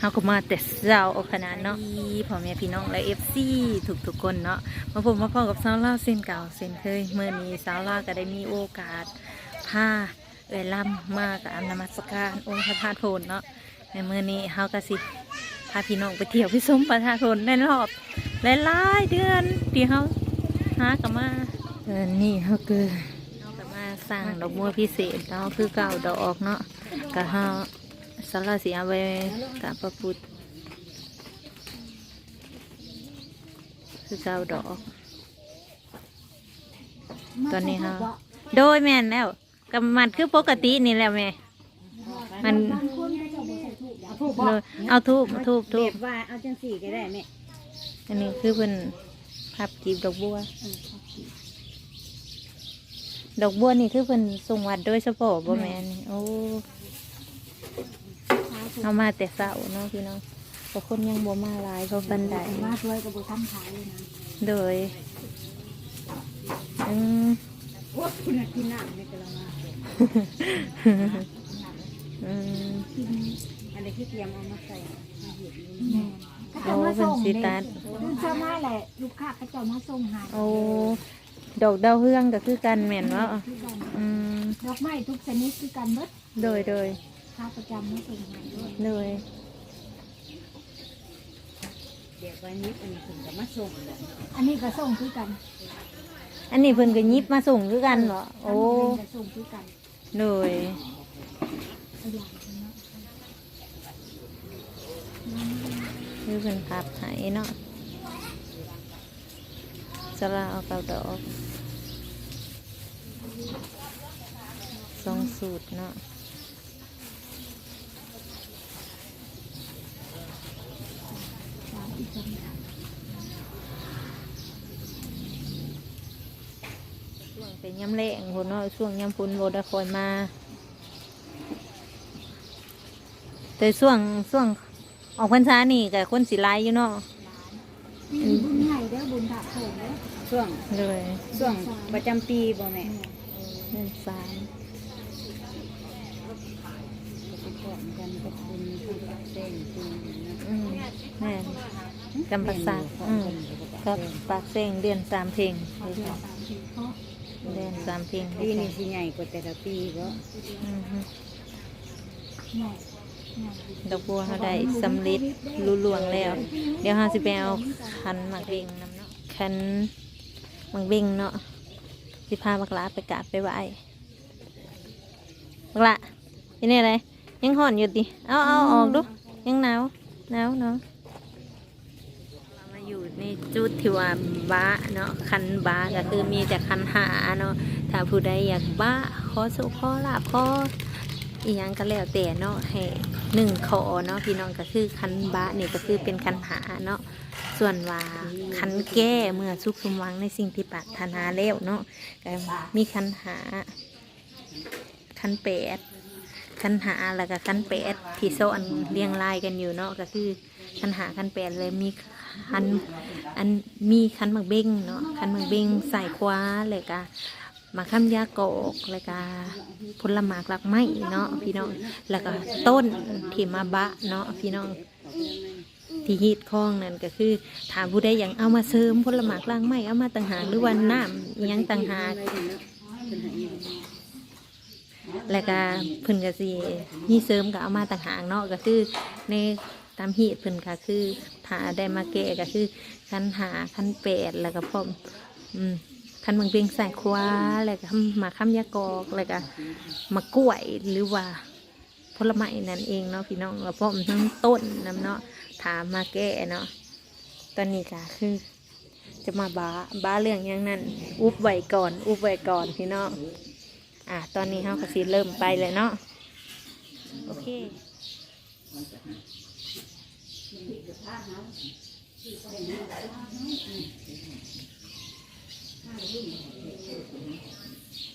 เฮาก็มาแต่เช้าขนาดเนาะพ่อแม่พี่น้องและเอฟซีทุกๆคนเนาะมาพบมาพบกับสาวลาวเส้นเก่าเส้นเคยเมื่อนี้สาวลาวก็ได้มีโอกาสพาเอ่ยล่ำมากับอนมัสการองค์พระธาตุโพนเนาะในเมื่อนี้เฮาก็สิพาพี่น้องไปเที่ยวพิสมพระธาตุโพนในรอบหลายเดือนที่เฮาหากันมาเดือนนี้เฮาคือเฮาก็มาสร้างดอกบัวพิเศษเนาะคือเก่าดอกเนาะก็เฮา สารเสียไปกับพระพุทธคือเก้าดอก ตอนนี้ค่ะโดยแม่นแล้วกับมันคือปกตินี่แหล้วแม่ มันเอาถูกเลยเอาทูบทูบทูบบบว่าเอาจังสี่ก็ได้แม่อันนี้คือเป็นพับกีบดอกบัว ดอกบัวนี่คือเป็นส่งวัดโดยเฉพาะบ่แม่นโอ้ เอามาแต่เช้าเนาะพี่น้องแต่คนยังบ่มาหลายเพราะบันไดมาช่วยกับบุทำขายเลยนะโดยอืมโอ้คุณน่ะกินน้ำในกระมังอืมกินอันนี้ที่เตรียมเอามาใส่มาเห็ดนี่แม่ก็โอ้จะมาเป็นส่งสิเด้ตัดคือเชื่อมาแหละลูกค้าก็จะมาส่งใหาโอ้ดอกดาวเฮืองก็คือกันแม่นว่าคือกันอืมดอกไม้ทุกชนิดคือกันเบิดโดยโดย ค้าประจำมาส่งใหาด้วยโดยเดี๋ยววันนี้อันนี้คุณจะมาส่งเลยอันนี้ก็ส่งคือกันอันนี้เพิ่นก็หยิบมาส่งคือกันเหรอโอ้อันนี้ก็ส่งคือกันโดยเอาอย่างนี้เนาะคือเพิ่นพับให้เนาะสลาเอาเกาดอกสองสูตรเนาะ สามอีกจัง ช่วงเป็น ยำแรงคนเนาะช่วงยำพุนโบไดคอยมา แต่ช่วงช่วงออกพรรษานี่กับคนสิไลายอยู่เนาะมีบุญใหญ่เด้อบุญถักโถงเด้อช่วงเลยช่วงประจำปีบ่แม่เดือนสามไปขอกันกับคุณผู้รักเส้นปีนะอืมแม่นจำปาสักอืมกับปากเซ็งเดือนสามเพลงเดือนสามสิบเพราะเดือน สามเพลงปีนี้สิใหญ่กว่าแต่ละปีบ่อือฮึใหญ่ใหญ่ดอกบัวเขาได้สำลิดรู้ลวงแล้ว เดี๋ยวเราสิไปเอาคันหมักเบงนำเนาะคันหมักเบงเนาะสิพาบักหลาไปกราบไปไหว้บักหละที่นี่อะไรยังห่อนอยู่ดิเอาเอาออกดูยังหนาวหนาวเนาะมาอยู่ ในจุดที่ว่าบ้าเนาะคันบ้าก็คือมีแต่คันหาเนาะถ้าผู้ใดอยากบ้าขอสุขขอลาบขออีหยังก็แล้วแต่เนาะให้หนึ่งขอเนาะพี่น้องก็คือคันบ้านี่ก็คือเป็นคันหาเนาะส่วนว่าคันแก้เมื่อสุขสมหวังในสิ่งที่ปรารถนาแล้วเนาะก็มีคันหาคันแปดคันหาแล้วก็คันแปดที่โซอันเรียงรายกันอยู่เนาะก็คือคันหาคันแปดเลยมี คันอันมีคันหมักเบ้งเนาะคันหมักเบ้งใส่คว้าเลยก็มาข้ามยากอกเลยก็ผลหมากหลักไม้เนาะพี่น้องแล้วก็ต้นที่มาบะเนาะพี่น้องที่ฮีดคล้องนั่นก็คือถามผู้ใดอย่างเอามาเสริมผลหมากหลักไม้เอามาต่างหากหรือว่าน้ำยังต่างหากแล้วก็เพิ่นก็สิมีเสริมก็เอามาต่างหากเนาะก็คือในตามฮีตเพิ่นก็คือ ถ้าได้มาแก่ก็คือคันหาคันแปดแล้วก็พร้อมอืมคันเมืองเบียงใส่คว้าแล้วก็มาค้ำยากอกแล้วก็มากล้วยหรือว่าผลไม้นั่นเองเนาะพี่น้องแล้วพร้อมทั้งต้นนํเนาะถามมาแก่เนาะตอนนี้ก็คือ จะมาบ้าบ้าเรื่องอย่างนั้นอุบไว้ก่อน อุบไว้ก่อนพี่น้องอะตอนนี้เฮาก็สิเริ่มไปเลยเนาะโอเค มันจะหาที่จะพาเขา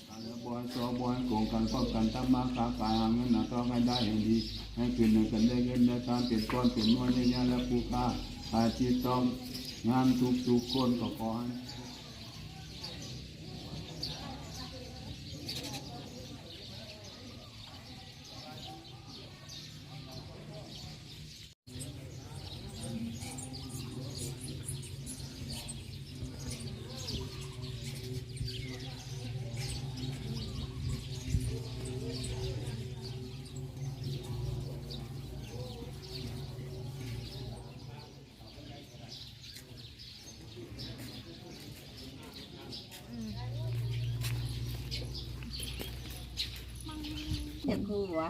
อันบอยสอบอลโกงกันป้องกันตั้มมาค้าขายหาเงินหาทองให้ได้ให้ดี ให้คืนหนึ่งกันได้เงินได้ตามเปลี่ยนก้อนเปลี่ยนน้อยใหญ่ยและผู้ค้าอาชีพต้องงานทุกทุกๆคนก็ขอให้ อยากหัว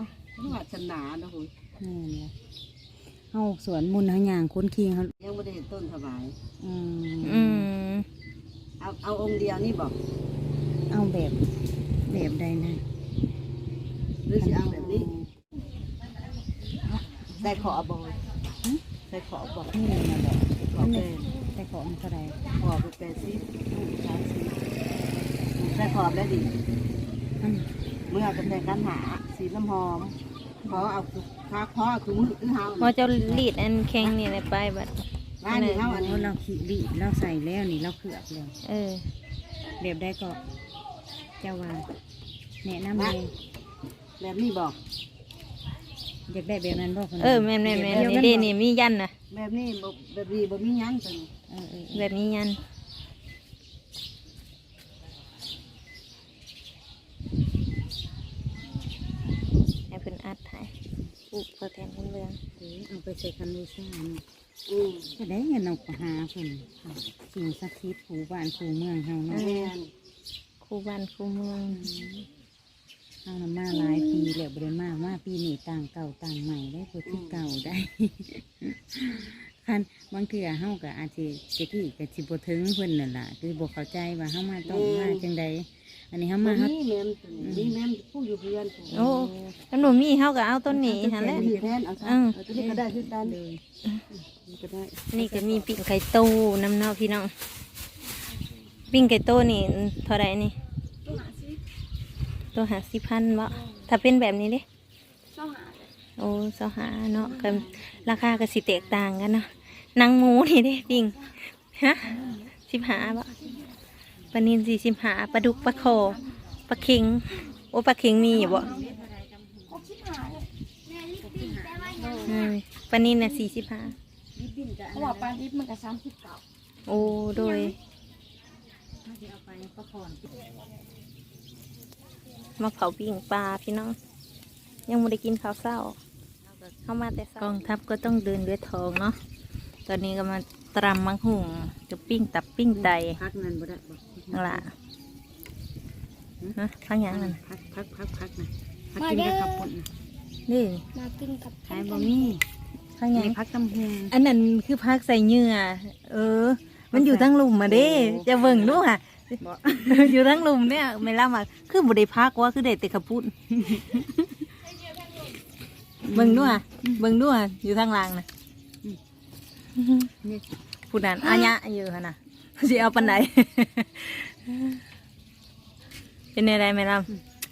วาสนาเนาะคุยนี่นแหละเฮาสวนมุนเฮาย่างคนเคียงเขายังไม่ได้เห็นต้นสบาย อืมอืมเอาเอาองค์เดียวนี่บอกเอาแบบแบบใดนะหรือจะเอาแบบนี้ ใส่ขอบอยใส่ขอบบอกนี่นะแบบขอบเป็นแต่ขอมันเท่าใดขอบเป็นแปดสิบสามสิบใส่ขอบได้ดีอันเมื่อเป็นแต่กันหาสีน้ำหอมขอเอาค้าขอเอาถุงมือขึ้นเฮาพอเจ้าลีดอันแข็งนี่เลยไปบัดร้านนี้เฮาอันโอ้นี้เราขี้บีบเราใส่แล้วนี่เราเผือกแล้วเออแบบได้ก็เจ้าว่าแนะนำเลยแบบนี้บอกอยากได้แบบนั้นบ่คนเออแม่นแม่นแม่นนี่เด้นี่มียันนะแบบนี้บ่แบบนี้บ่มีหยันตัวนี้เออเออแบบนี้ยันให้เพิ่นอัดให้ ปุ๊บตัวแทนเพิ่นเรื่องเออเอาไปใส่คันดูซ่าเนาะอืมก็ได้เงินเอาไปหาเพิ่นสิ่งศักดิ์สิทธิ์ผู้บ้านผู้เมืองเฮาเนาะแม่นคู่บ้านคู่เมืองเฮานำมาหลายปีแล้วบ่ได้มามาปีนี้ต่างเก่าต่างใหม่ได้บ่คือเก่าได้ คันบางเทื่อเฮาก็อาจสิตะกี้ก็สิบ่ถึงเพิ่นนั่นล่ะคือบ่เข้าใจว่าเฮามาต้องมาจังใด อันนี้เฮาบ่มาเฮามีแม่นตัวนี้มีแม่นผู้อยู่เพื่อนผู้โอ้ขนมมีเฮาก็เอาต้นนี้หั่นแหละมีแทนเอาซะอืมเอาตัวนี้ก็ได้คือกันเลยนี่ก็ได้นี่ก็มีปิ้งไก่โตน้ำเนาพี่น้องปิ้งไก่โตนี่เท่าไรนี่ตัวหาสิพันบ่ถ้าเป็นแบบนี้เด้โอ้เสาหาเนาะก็ราคาก็สิแตกต่างกันเนาะหนังหมูนี่เด้ปิ้งฮะสิบหาบ่ป ลานินสี่สิบหาปลาดุกปลาโคปลาเค็งโอ้ปลาเค็งมีอยู่บ่อืมปลานินน่ะสี่สิบห้าเพราะว่าปลาดิบมันก็สามสิบเก้าโอ้โดยเอาไปประคอนมาเผาปิ้งปลาพี่น้อง ยังไม่ได้กินข้าวเศร้า เข้ามาแต่กองทัพก็ต้องเดินด้วยท้องเนาะตอนนี้ก็มาตรำมังหุงกับปิ้งตับปิ้งไต พักนั่นบ่ได้บ่ นั่นล่ะนะพังหยังนั่นพักพักพักพักนะพักกินกับข้าวปุ้นนะนี่มากินกับขายบ่มีพังหยังนี่พักตำหงอันนั้นคือพักใส่เหงื่อเออ มันอยู่ทั้งหลุมมาเด้โอ้จะเบิ่งดูค่ะบ่อยู่ทั้งหลุมเนี่ยไม่ล่ามาคือบ่ได้พักว่าคือได้แต่ขับพุ่นเบิ่งดูอะเบิ่งดูอะอยู่ทางล่างนะนี่ผู้นั้นอาญะอยู่หั่นน่ะ สิเอาปันไหนเป็นอะไรไหมล่ะ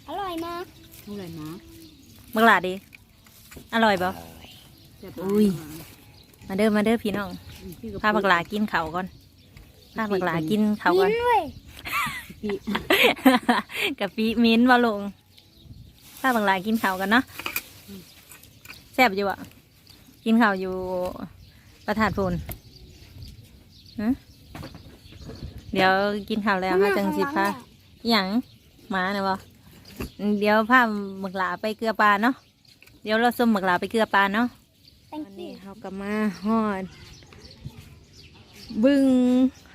อร่อยมากเท่าไหร่นะบักหลาดี อร่อยบ่แซ่บอุ้ย มาเด้อมาเด้อพี่น้องพาบักหลากินข้าวก่อนพาบักหลากินข้าวก่อนด้วยปีกะปิมิ้นท์บ่ลงพาบักหลากินข้าวกันเนาะแซ่บอยู่อะ กินข้าวอยู่ประทานพูนฮะ เดี๋ยวกินข้าวแล้วค่ะจังสิพาอหย่างหมาเนะบ่เดี๋ยวพาหมึกหลาไปเกลือปลาเนาะเดี๋ยวเราส้มหมึกหลาไปเกลือปลาเนาะตั้งวันตีนี้เขาก็มาฮอด บึง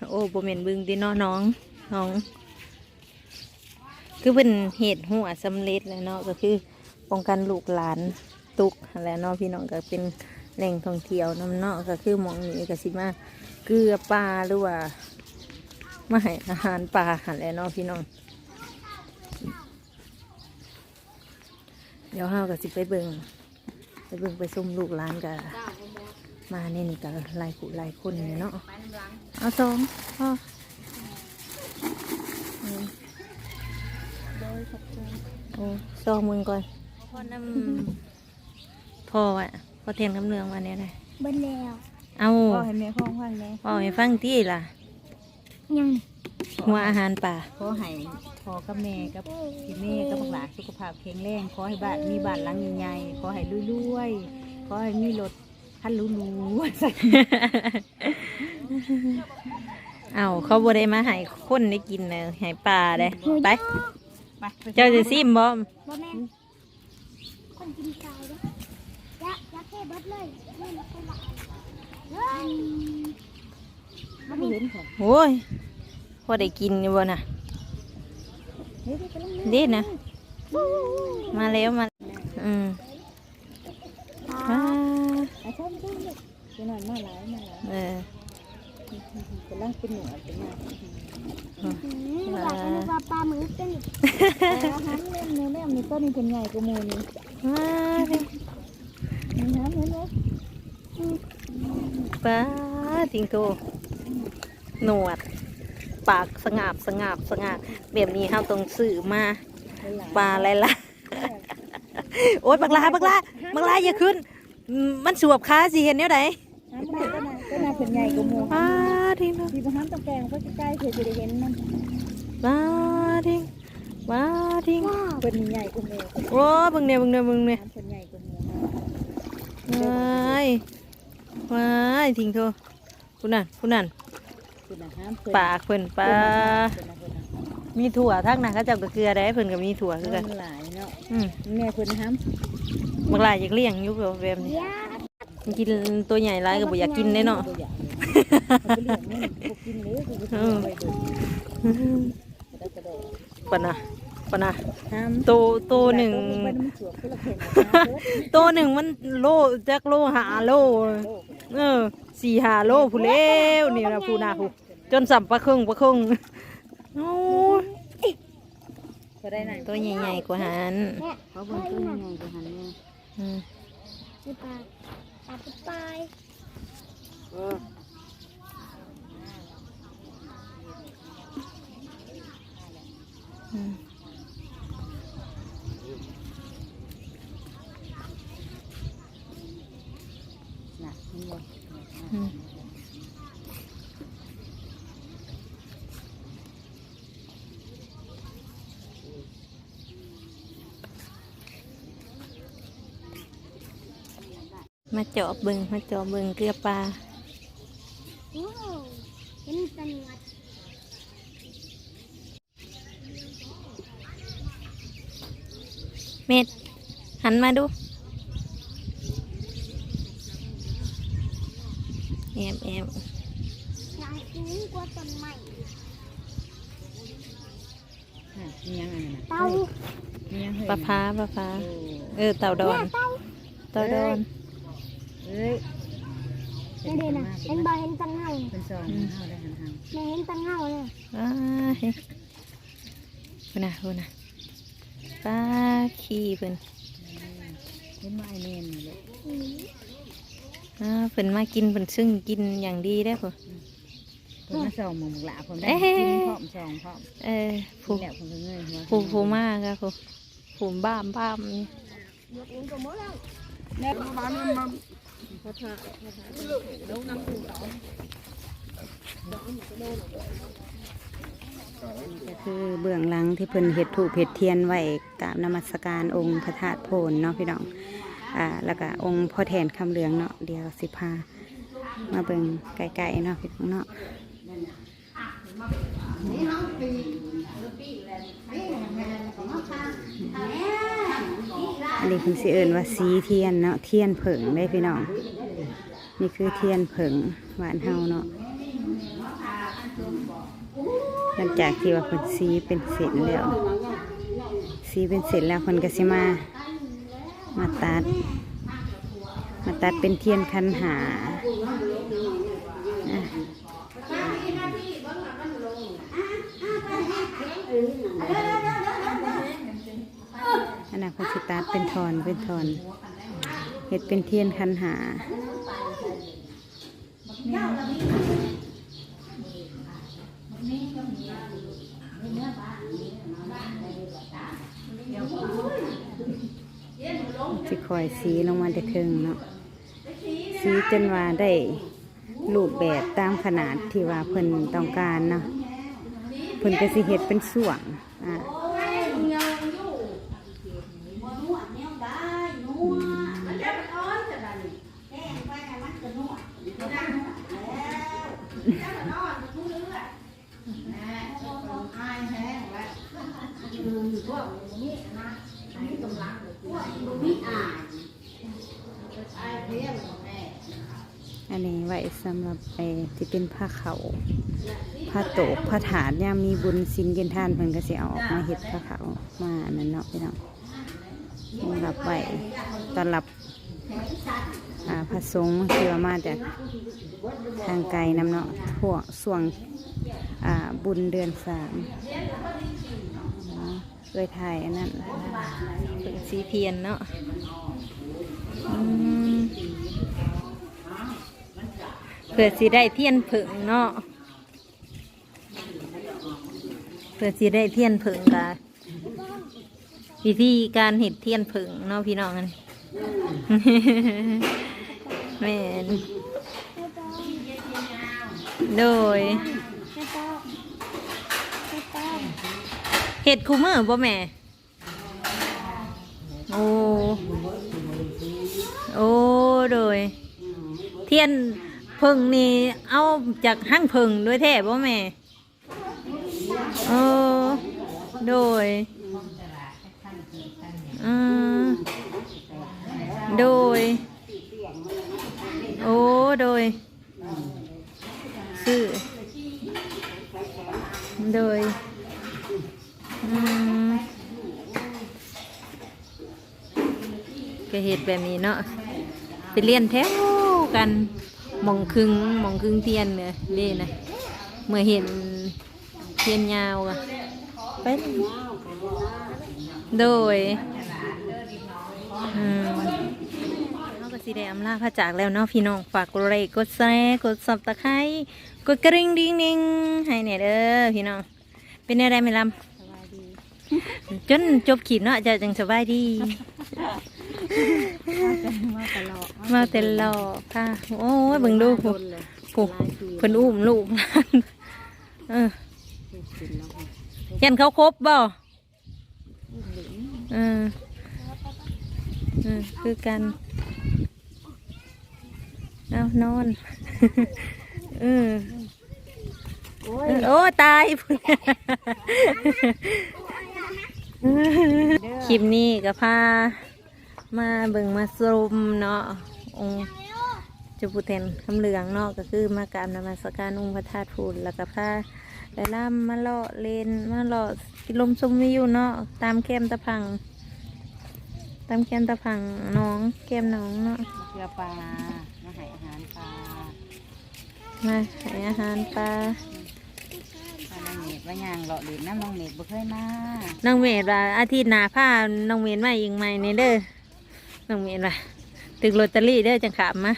โอ้บ่เม็นบึงดิเนาะน้องน้อง คือเป็นเหตุหัวสำเร็จแล้วเนาะก็คือป้องกันลูกหลานตุกนั่นแหล้วเนาะพี่น้องก็เป็นแหล่งท่องเที่ยวน้ำเนาะก็คือหมองนี้ก็สิมาเกลือปลาหรือว่า มาให้อาหารปลาหันแหล้วเนาะพี่น้อง เดี๋ยวเฮาก็สิไปเบิ่งไปเบิ่งไปซุ่มลูกหลานกันมานี่นี่ก็หลายผู้หลายคนเลยเนาะเอาสองพ่ออืมโอ้สองมึงก่อนพ่อน้ำพ่ออะพ่อเทียนกำเนืองมาเนี่ยเลยเบิ้ลแล้วเอาพ่อให้แม่พ่อฟังแม่พ่อให้ฟังที่ล่ะ ยังหัวอาหารป่าขอให้พ่อกับแม่กับพี่แม่กับบักหลานสุขภาพแข็งแรงขอให้บ้านมีบ้านหลังใหญ่ๆขอให้รวยๆขอให้มีรถคันหรูๆเอาเขาบ่ได้มาให้คนได้กินเลยให้ปลาเลยไปไป ไปเจ้าจะซิมบ่บ่แม่นคนกินตายเด้อยักยักแค่เบิดเลยเล่นคนละเฮ้ยมันเห็นของ โอ้ยพอได้กินอยู่บ่น่ะเฮ้ยไปลงเด็ดนะมาแล้วมาอืมอ่าอาชอบชอบเลยจะนอนมาหลายมาหลายเออกำลังเป็นหนูเป็นหน้าอืมหลักนึกว่าปลาหมึกเป็นอาหารเล่นเนื้อแม่มีต้นนี้เป็นใหญ่กว่าหมูนี่มาเด้อมีน้ำเห็นไหมปลาจิงโต หนวด ปากสงาบสงาบสงาบแบบนี้เราต้องซื้อมาปลาอะไรล่ะโอ๊ยบักลาบักลาบักลาอย่าขึ้นอืมมันสวบขาสิเห็นแนวไหนน้ำได้ก็น่าก็น่าเป็นใหญ่กว่าหมูปลาทิ้งเนาะที่บ้านตะแกรงก็ใกล้ๆเพื่อจะได้เห็นมันปลาทิ้งปลาทิ้งเป็นใหญ่กว่าหมูโอ้เบิ่งเนี่ยเบิ่งเนี่ยเบิ่งเนี่ยน้ำเป็นใหญ่กว่าหมูว้ายว้ายทิ้งโทผู้นั่นผู้นั่นคุณนะ ห้ามปากเพิ่นปลามีถั่วทักนะเขาเจ้าก็เกลือได้เพิ่นก็มีถั่วคือกันมันหลายเนาะอืมแม่คุณห้ามบางรายอยากเลี้ยงอยู่แบบนี้ยากินตัวใหญ่หลายก็บ่อยากกินได้เนาะตัวใหญ่เขาไปเลี้ยงนี่พวกกินเลยคือไปดูไปดูกระโดดปะนะ ปะนะห้ามโตโตหนึ่งไปน้ำสวมก็ละเข็มโตหนึ่งมันโลจักโลหาโล เออสี่หาโลผู้เล้วนี่นะผู้นาผู้จนสัมปะครึ่งปะครึ่งโอ้ยก็ได้ไหนตัวใหญ่ๆกว่าหันเนี่ยเขาเบิ่งตัวใหญ่กว่าหันแม่อืมมีปลาปลาตุ๊กปลายอืมน่ะ มาเจาะเบิงมาเจาะเบิงเกลือปลาโอ้เห็นตะหนวดเม็ด หันมาดู แอบแอบยายสูงกว่าต้นไม้น่ะมียังอันนั้นน่ะเต่ามียังเห็นปลาพาปลาพาโอ้เออ เต่าดอน เต่าเต่าดอน เอ้ยไม่ได้นะเห็นบ่เห็นตังเงาเป็นซองเฮาได้หันทางไม่เห็นตังเงาเลยอ้ายคุณนะคุณนะปลาขี้เพิ่นเห็นไม้แน่นนี่เลยอืมอ่าเพิ่นมากินเพิ่นซึ่งกินอย่างดีได้อพ่อเพิ่นมาส่องหมองหลาผมได้เอ้ยกินพร้อมส่องพร้อมเออกิผู้นแล้วผมก็เงยหัวผู้ผู้มากอะผู้ผู้บ้ามบ้ามนี่ยกเอง ก็คือเบื้องหลังที่เพิ่นเฮ็ดถูกเฮ็ดเทียนไว้กราบนมัสการองค์พระธาตุโพนเนาะพี่น้อง อ่า แล้วก็องค์พ่อแทนคำเหลืองเนาะเดียวสิพามาเบิ่งไกลๆเนาะพี่น้องเนาะอันนี้คุณสิเอิญว่าสีเทียนเนาะเทียนเผิงได้พี่น้อง นี่คือเทียนเผิงหวานเฮาเนาะหลังจากที่ว่าเพิ่นสีเป็นเสร็จแล้ว สีเป็นเสร็จแล้วเพิ่นก็สิมา มาตัด มาตัดเป็นเทียนคันหาอันนั้นเพิ่นสิตัดเป็นทอนเป็นทอนเห็ดเป็นเทียนคันหา สิคอยสีลงมาแต่ถึงเนาะสีจนว่าได้รูปแบบตามขนาดที่ว่าเพิ่นต้องการเนาะเพิ่นก็สิเฮ็ดเป็นส่วงอ่า โอ้ยเงาอยู่บ่นวดแนวได้นวดมันจะมันอ้อนจะได้แห้งไปให้มันก็นวดก็ได้นวดแล้วจะมันอ้อนผู้เลือดแหน่ต้องอายแห้งแล้วคือพวกนี้นะอันนี้กำลังพวกนี้อายอายเพี้ยนของแม่ อันนี้ไว้ สำหรับไปที่เป็นผ้าเขาผ้าโตกผ้าถาดยามมีบุญสินเย็นทานเพิ่นก็สิเอาออกมาเฮ็ดผ้าเขามานนั้นเนาะพี่น้องสำหรับไว้ตอนรับพระสงฆ์ที่ว่ามาจากทางไกลนำเนาะทั่วส่วงบุญเดือนสามอ๋อเคยถ่ายอันนั้นเพิ่งสีเทียนเนาะ เพื่อสิได้เทียนผึ่งเนาะเพื่อสิได้เทียนผึ่งกะวิธีการเห็ดเทียนผึ่งเนาะพี่น้องอันนี้แม่นโดยเห็ดคูเมอร์บ่แม่โอ้โอ้โดย เทียน ผึ่งนี่เอาจากห้างผึ่งด้วยแท้บ่แม่โอ้โดยอืมโดย โอ้โดยซื้อโดยอืมก็เหตุแบบนี้เนาะไปเรียนแถวกัน มองครึ่งหมองครึ่งเทียนเนี่ยเล่นะเมื่อเห็นเทียนยาวอะไปโดยอืมเราก็สิได้อำลาพระจากแล้วเนาะพี่น้องฝากกดไลค์กดแชร์กดซับตะไคร้กดกระดิ่งดิ้งดิ้งให้เนี่ยเด้อพี่น้องเป็นอะไรไหมลำ จนจบขีดเนาะจะจังสบายดี มาตลอดมาแต่รอค่ะ โอ้ยเบิ่งดูผูผูเพิ่นอุ้มลูกเออยันเขาครบบ่เออเออคือกันเอานอนเออเออโอ้ตาย คลิปนี้ก็พามาเบิ่งมาสรุมเนาะองค์เจุบุเทนคำเหลืองเนาะก็คือมากราบนมัสการองค์พระธาตุพูนแล้วก็พาไปล่ำมาเลาะเลนมาเลาะกินลมชมวิวเนาะตามแก้มตะพัง ตามแก้มตะพังน้องแก้มน้องเนาะเกลือปลามาให้อาหารปลามาให้อาหารปลา ปลาน้องเมด ว่ายางเลาะดินน้ำน้องเมดบ่เคยมาน้องเมดว่าอาทิตย์หน้าผ้าน้องเมดมาอีกไหมในเด้อน้องเมดว่าตึกลอตเตอรี่เด้อจังขามมา